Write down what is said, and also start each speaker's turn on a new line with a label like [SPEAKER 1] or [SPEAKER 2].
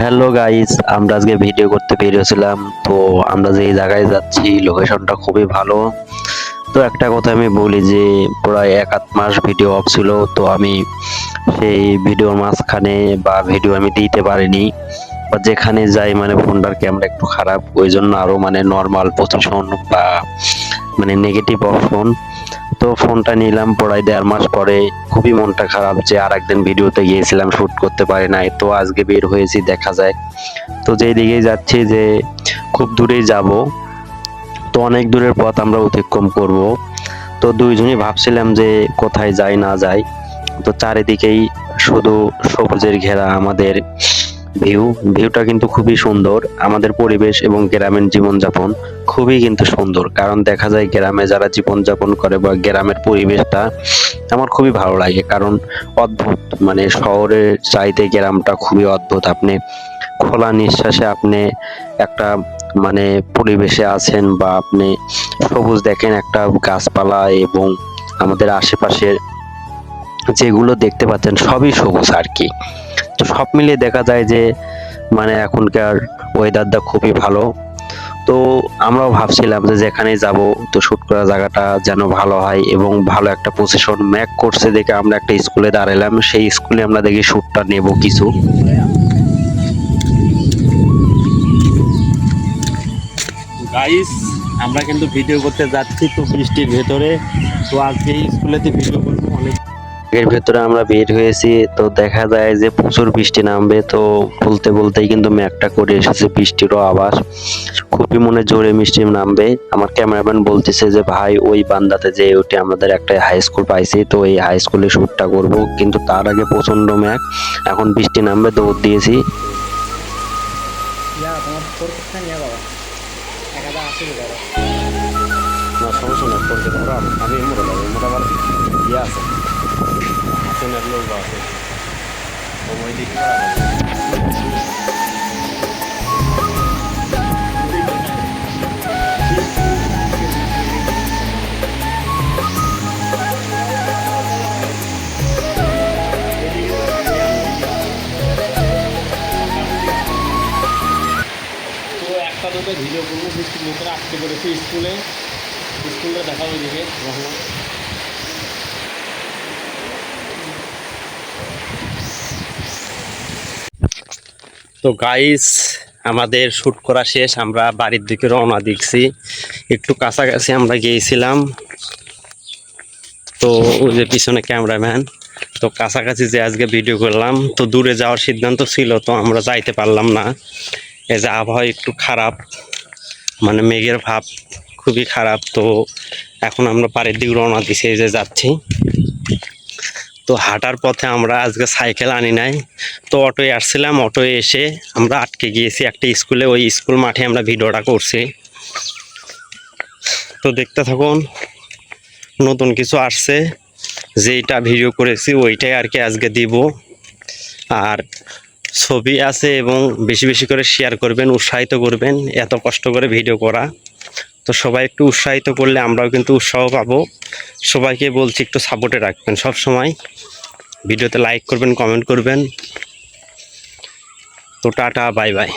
[SPEAKER 1] Hello guys, আমরা আজকে video করতে বেরিয়েছিলাম। তো আমরা যে জায়গায় যাচ্ছি লোকেশনটা খুবই ভালো। তো একটা কথা আমি বলি যে, প্রায় এক আধ মাস ভিডিও অফ ছিল, তো আমি সেই ভিডিওর মাঝখানে বা ভিডিও আমি দিতে পারিনি। বা যেখানে যাই মানে ফোনটার ক্যামেরা একটু খারাপ, ওই জন্য আরও মানে নর্মাল পজিশন বা মানে নেগেটিভ অপশন তো ফোনটা নিলাম প্রায় দেড় মাস পরে। খুবই মনটা খারাপ যে আর একদিন ভিডিওতে গিয়েছিলাম শুট করতে পারি নাই। তো আজকে বের হয়েছি, দেখা যায়। তো যেই দিকেই যাচ্ছি যে খুব দূরেই যাব। তো অনেক দূরের পথ আমরা অতিক্রম করব। তো দুইজনই ভাবছিলাম যে কোথায় যাই, না যাই। তো চারিদিকেই শুধু সবুজের ঘেরা আমাদের ভিউ। ভিউটা কিন্তু খুবই সুন্দর। আমাদের পরিবেশ এবং গ্রামীণ জীবনযাপন খুবই কিন্তু সুন্দর। কারণ দেখা যায় গ্রামে যারা জীবনযাপন করে বা গ্রামের পরিবেশটা আমার খুবই ভালো লাগে। কারণ অদ্ভুত। মানে শহরের চাইতে গ্রামটা খুবই অদ্ভুত। আপনি খোলা নিঃশ্বাসে আপনি একটা মানে পরিবেশে আছেন বা আপনি সবুজ দেখেন একটা গাছপালা এবং আমাদের আশেপাশের যেগুলো দেখতে পাচ্ছেন সবই সবুজ আর কি। তো সব মিলিয়ে দেখা যায় যে মানে এখনকার ওয়েদারটা খুবই ভালো। তো আমরাও ভাবছিলাম যে যেখানে যাব, তো শুট করা জায়গাটা যেন ভালো হয় এবং ভালো একটা পজিশন ম্যাক করছে দেখে আমরা একটা স্কুলে দাঁড়ালাম। সেই স্কুলে আমরা দেখি শ্যুটটা নেব কিছু।
[SPEAKER 2] গাইস আমরা কিন্তু ভিডিও করতে যাচ্ছি তো বৃষ্টির ভেতরে। তো আজকে স্কুলেতে ভিডিও করব অনেক।
[SPEAKER 1] এর ভেতরে আমরা বের হয়েছি তো দেখা যায় যে প্রচুর বৃষ্টি নামবে তো বলতে বলতেই কিন্তু ম্যাকটা করে এসেছে বৃষ্টিরও আবাস খুবই মনে জোরে মিষ্টি নামবে। আমার ক্যামেরাম্যান বলতেছে যে ভাই ওই বান্দাতে যে ওটি আমাদের একটা হাই স্কুল পাইছি তো এই হাই স্কুলে শ্যুটটা করব। কিন্তু তার আগে প্রচণ্ড ম্যাক এখন বৃষ্টি নামবে দৌড় দিয়েছি।
[SPEAKER 2] না সমস্যা করতে পারো আমি মোটা যাব মোটা ইয়ে আছে। হাসনের লোক আছে সময় দিতে তো একটা দুটো ভিডিও করব পড়েছি স্কুলে। স্কুলটা দেখাবো দিকে রহমান। তো গাইস আমাদের শ্যুট করা শেষ, আমরা বাড়ির দিকে রওনা দিচ্ছি। একটু কাছাকাছি আমরা গিয়েছিলাম। তো ওই যে পিছনে ক্যামেরাম্যান তো কাছাকাছি যে আজকে ভিডিও করলাম, তো দূরে যাওয়ার সিদ্ধান্ত ছিল, তো আমরা যাইতে পারলাম না। এই যে আবহাওয়া একটু খারাপ মানে মেঘের ভাব খুবই খারাপ, তো এখন আমরা পাড়ের দিকে রওনা দিছি, এই যে যাচ্ছি। তো হাঁটার পথে আমরা আজকে সাইকেল আনি নাই। তো অটোয় আসছিলাম, অটোয় এসে আমরা আটকে গিয়েছি একটা স্কুলে, ওই স্কুল মাঠে আমরা ভিডিওটা করছি। তো দেখতে থাকুন, নতুন কিছু আসছে, যেইটা ভিডিও করেছি ওইটাই আর কি আজকে দিব। আর ছবি আছে এবং বেশি বেশি করে শেয়ার করবেন, উৎসাহিত করবেন, এত কষ্ট করে ভিডিও করা। তো সবাই একটু উৎসাহিত করলে আমরাও কিন্তু উৎসাহ পাবো। সবাইকে বলছি একটু সাপোর্টে রাখবেন সব সময়। ভিডিওতে লাইক করবেন কমেন্ট করবেন। তো টাটা বাই বাই